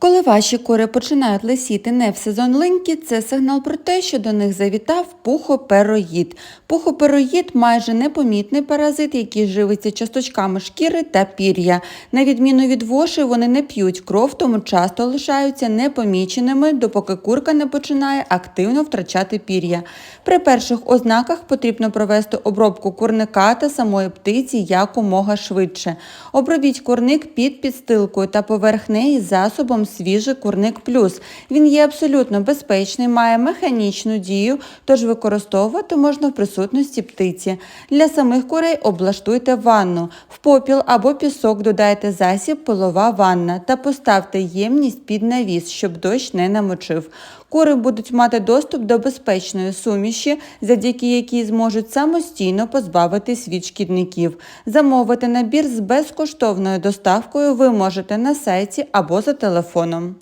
Коли ваші кури починають лисіти не в сезон линьки, це сигнал про те, що до них завітав пухопероїд. Пухопероїд – майже непомітний паразит, який живиться часточками шкіри та пір'я. На відміну від воші, вони не п'ють кров, тому часто лишаються непоміченими, допоки курка не починає активно втрачати пір'я. При перших ознаках потрібно провести обробку курника та самої птиці якомога швидше. Обробіть курник під підстилкою та поверх неї засобом свіжий курник плюс. Він є абсолютно безпечний, має механічну дію, тож використовувати можна в присутності птиці. Для самих курей облаштуйте ванну. В попіл або пісок додайте засіб пилова ванна та поставте ємність під навіс, щоб дощ не намочив. Кури будуть мати доступ до безпечної суміші, завдяки якій зможуть самостійно позбавитись від шкідників. Замовити набір з безкоштовною доставкою ви можете на сайті або за телефоном телефоном.